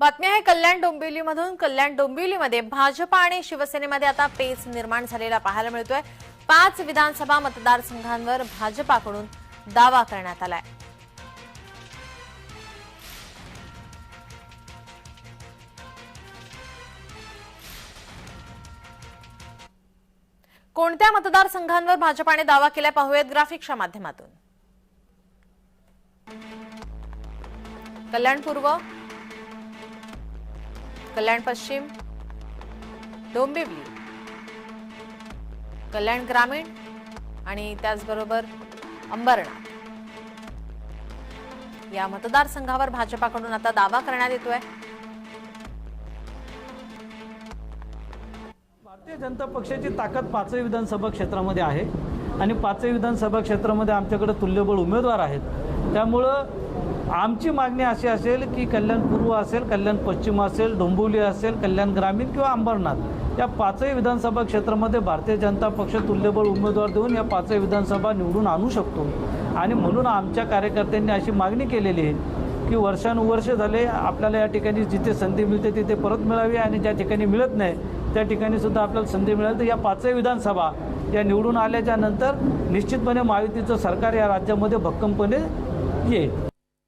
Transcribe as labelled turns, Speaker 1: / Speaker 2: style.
Speaker 1: बातमी आहे कल्याण डोंबिवलीमधून. कल्याण डोंबिवलीमध्ये भाजपा आणि शिवसेनेमध्ये आता पेच निर्माण झालेला पाहायला मिळतोय. पाच विधानसभा मतदारसंघांवर भाजपाकडून दावा करण्यात आलाय. कोणत्या मतदारसंघांवर भाजपाने दावा केलाय पाहूयात ग्राफिक्सच्या माध्यमातून. कल्याण पूर्व कल्याण पश्चिम डोंबिवली. कल्याण ग्रामीण आणि त्याचबरोबर अंबरनाथ. या मतदारसंघावर भाजपाकडून आता दावा करण्यात येतोय.
Speaker 2: भारतीय जनता पक्षाची ताकद पाचही विधानसभा क्षेत्रामध्ये आहे. आणि पाचही विधानसभा क्षेत्रामध्ये आमच्याकडे तुल्यबळ उमेदवार आहेत. त्यामुळं आमची मागणी अशी असेल की कल्याण पूर्व असेल कल्याण पश्चिम असेल डोंबिवली असेल कल्याण ग्रामीण किंवा अंबरनाथ या पाचही विधानसभा क्षेत्रामध्ये भारतीय जनता पक्ष तुल्यबळ उमेदवार देऊन या पाचही विधानसभा निवडून आणू शकतो. आणि म्हणून आमच्या कार्यकर्त्यांनी अशी मागणी केलेली आहे की वर्षानुवर्ष झाले आपल्याला या ठिकाणी जिथे संधी मिळते तिथे परत मिळावी आणि ज्या ठिकाणी मिळत नाही त्या ठिकाणी सुद्धा आपल्याला संधी मिळाली तर या पाचही विधानसभा या निवडून आल्याच्यानंतर निश्चितपणे महायुतीचं सरकार या राज्यामध्ये भक्कमपणे येईल.